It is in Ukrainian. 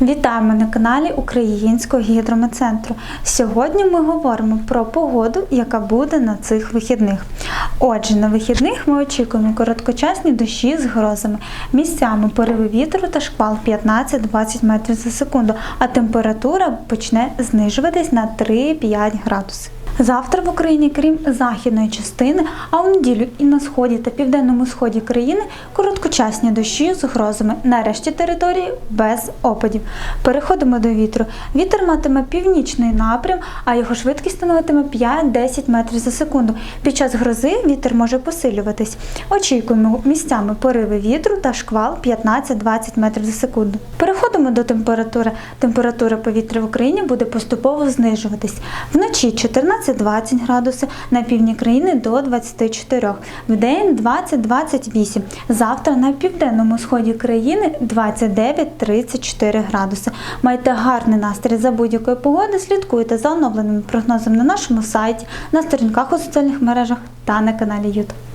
Вітаємо на каналі Українського гідрометцентру. Сьогодні ми говоримо про погоду, яка буде на цих вихідних. Отже, на вихідних ми очікуємо короткочасні дощі з грозами, місцями пориви вітру та шквал 15-20 метрів за секунду, а температура почне знижуватись на 3-5 градусів. Завтра в Україні, крім західної частини, а у неділю і на сході та південному сході країни короткочасні дощі з грозами. На решті території без опадів. Переходимо до вітру. Вітер матиме північний напрям, а його швидкість становитиме 5-10 метрів за секунду. Під час грози вітер може посилюватись. Очікуємо місцями пориви вітру та шквал 15-20 метрів за секунду. Переходимо до температури. Температура повітря в Україні буде поступово знижуватись. Вночі 14-20 градусів, на півдні країни до 24, в день 20-28. Завтра на південному сході країни 29-34 градуси. Майте гарний настрій за будь-якої погоди. Слідкуйте за оновленими прогнозами на нашому сайті, на сторінках у соціальних мережах та на каналі YouTube.